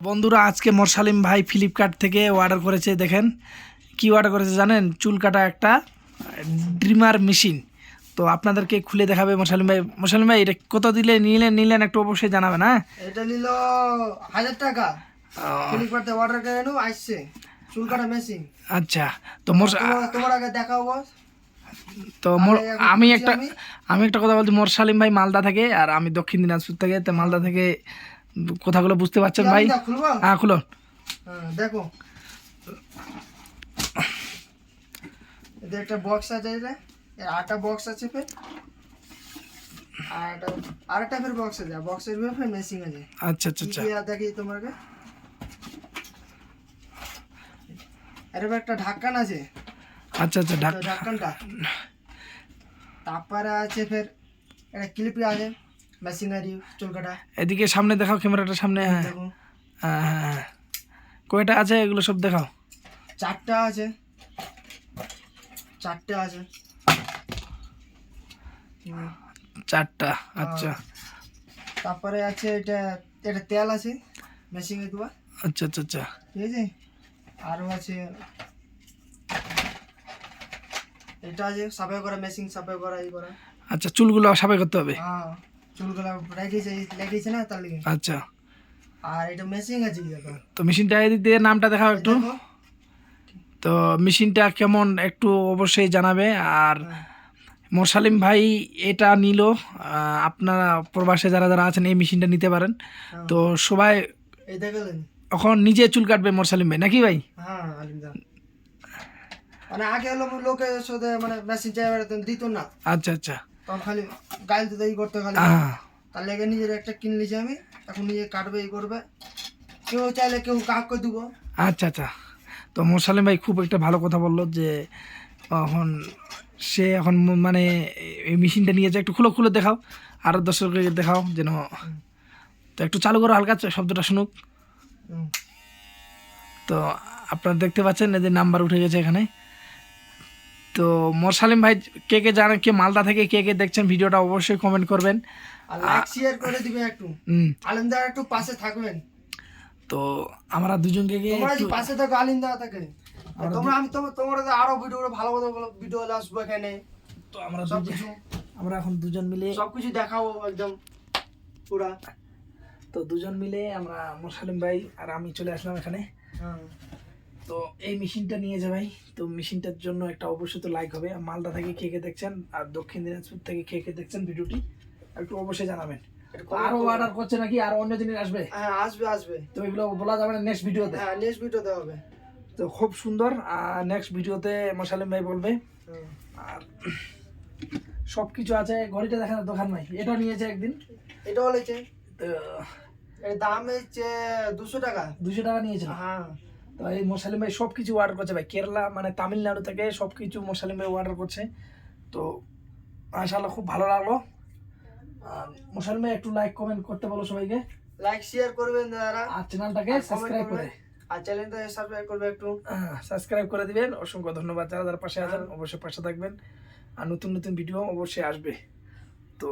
বন্ধুরা আজকে মোরসালিম ভাই ফ্লিপকার্ট থেকে অর্ডার করেছে দেখেন কি অর্ডার করেছে জানেন? চুল কাটা একটা ড্রিমার মেশিন। তো আপনাদেরকে খুলে দেখাবে মোরসালিম ভাই। মোরসালিম ভাই এটা কত দিলে নিলেন নিলেন একটু অবশ্যই জানাবেন হ্যাঁ? এটা নিল হাজার টাকা। ফ্লিপকার্টে অর্ডার করে নো আসছে। চুল কাটা মেশিন। আচ্ছা তো মোর তোমার আগে দেখাও তো মোর আমি একটা আমি। আমি একটা কথা বলছি মোরসালিম ভাই মালদা থেকে আর আমি দক্ষিণ দিনাজপুর থেকে। তো মালদা থেকে কথাগুলো বুঝতে পারছেন ভাই? হ্যাঁ খুলো হ্যাঁ দেখো। একটা বক্স আছে এটা। আটটা বক্স আছে ফের। আর একটা আরেকটা ফের বক্স আছে। বক্সের ভিতরে ফের মেশিন আছে। আচ্ছা আচ্ছা আচ্ছা। দেখি তোমাকে? আরে একটা আছে। আচ্ছা আচ্ছা ঢাক তারপরে আছে ফের একটা ক্লিপ আছে। মেশিনারি চুল কাটা এদিকে সামনে দেখাও ক্যামেরাটার সামনে হ্যাঁ। হ্যাঁ হ্যাঁ, হ্যাঁ। কয়টা আছে? এগুলো সব দেখাও। চারটা আছে। চারটে আছে। হুম, চারটা আচ্ছা। তারপরে আছে এটা এটা তেল আছে মেশিনে দেওয়া। আচ্ছা আচ্ছা আচ্ছা। ঠিক আছে? আরও আছে। এটা আছে সাফাই করা মেশিন সাফাই করা এই করা। আচ্ছা চুলগুলো সাফাই করতে হবে। হ্যাঁ। চুলগুলা রেখেছে লেগেছে না তার লেগে? আচ্ছা। আর এটা মেশিন আছে তো মেশিনটা এদিক দিয়ে নামটা দেখাও একটু। তো মেশিনটা কেমন একটু অবশ্যই জানাবে। আর হ্যাঁ। মোরসালিম ভাই এটা নিল। আপনারা প্রবাসে যারা যারা আছেন এই মেশিনটা নিতে পারেন। হ্যাঁ। তো সবাই এখন নিজে চুল কাটবে মোরসালিম ভাই নাকি ভাই? হ্যাঁ মানে আগে হলো সাথে মানে মেশিন দিত না। আচ্ছা আচ্ছা। তখন খালি গাইল দিতে এই করতে খালি। তার লেগে নিজের একটা কিনে নিয়েছি আমি এখন নিজে কাটবে এই করবে। কেউ চাইলে কেউ কাককে দিব। আচ্ছা আচ্ছা। তো মোরসালিম ভাই খুব একটা ভালো কথা বলল যে এখন সে এখন মানে এই মেশিনটা নিয়েছে একটু খুলে খুলে দেখাও আরও দর্শককে দেখাও যেন তো একটু চালু করো হালকা শব্দটা শুনুক। তো আপনারা দেখতে পাচ্ছেন এদের নাম্বার উঠে গেছে এখানে। তো মোরসালিম ভাই কে কে জানেন কে মালদা থেকে কে কে দেখছেন ভিডিওটা অবশ্যই কমেন্ট করবেন। আর লাইক শেয়ার করে দিবে একটু। হুম, আলিমদার একটু পাশে থাকবেন। তো আমরা দুজনকে গিয়ে তোমরা পাশে থাকো আলিমদা থাকে। তোমরা আমি তোমার আরও ভিডিও ভালো ভালো ভিডিও আসব এখানে। তো আমরা সব কিছু। আমরা এখন দুজন মিলে সবকিছু দেখাবো একদম পুরা। তো দুজন মিলে আমরা মোরসালিম ভাই আর আমি চলে আসলাম এখানে। হ্যাঁ। তো এই মেশিনটা নিয়ে যে ভাই। তো মেশিনটার জন্য একটা অবশ্যই তো লাইক হবে। মালদা থেকে কে কে দেখছেন আর দক্ষিণ দিনাজপুর থেকে কে কে দেখছেন ভিডিওটি একটু অবশ্যই জানাবেন। আরও অর্ডার করছে নাকি? আর অন্য জিনিস আসবে? হ্যাঁ আসবে আসবে। তো এগুলো বলা যাবে না নেক্সট ভিডিওতে হ্যাঁ নেক্সট ভিডিও দেওয়া হবে। তো খুব সুন্দর। আর নেক্সট ভিডিওতে মোসালিম ভাই বলবে। আর সব কিছু আছে। ঘড়িটা দেখার দোকান ভাই এটা নিয়েছে একদিন। এটা বলেছে তো এর দাম হচ্ছে দুশো টাকা। দুশো টাকা নিয়েছে হ্যাঁ। তো এই মোসালিম ভাই সব কিছু অর্ডার করছে ভাই। কেরালা মানে তামিলনাড়ু থেকে সব কিছু মোসালিম ভাই অর্ডার করছে। তো মাশাআল্লাহ খুব ভালো লাগল। মোসালিম ভাই একটু লাইক কমেন্ট করতে বলো সবাইকে। লাইক শেয়ার করবেন দাদা আর চ্যানেলটাকে সাবস্ক্রাইব করে। আর চ্যানেলটা সাবস্ক্রাইব করবে একটু। সাবস্ক্রাইব করে দিবেন। অসংখ্য ধন্যবাদ। যারা যারা পাশে আছেন অবশ্যই পাশে থাকবেন। আর নতুন নতুন ভিডিও অবশ্যই আসবে। তো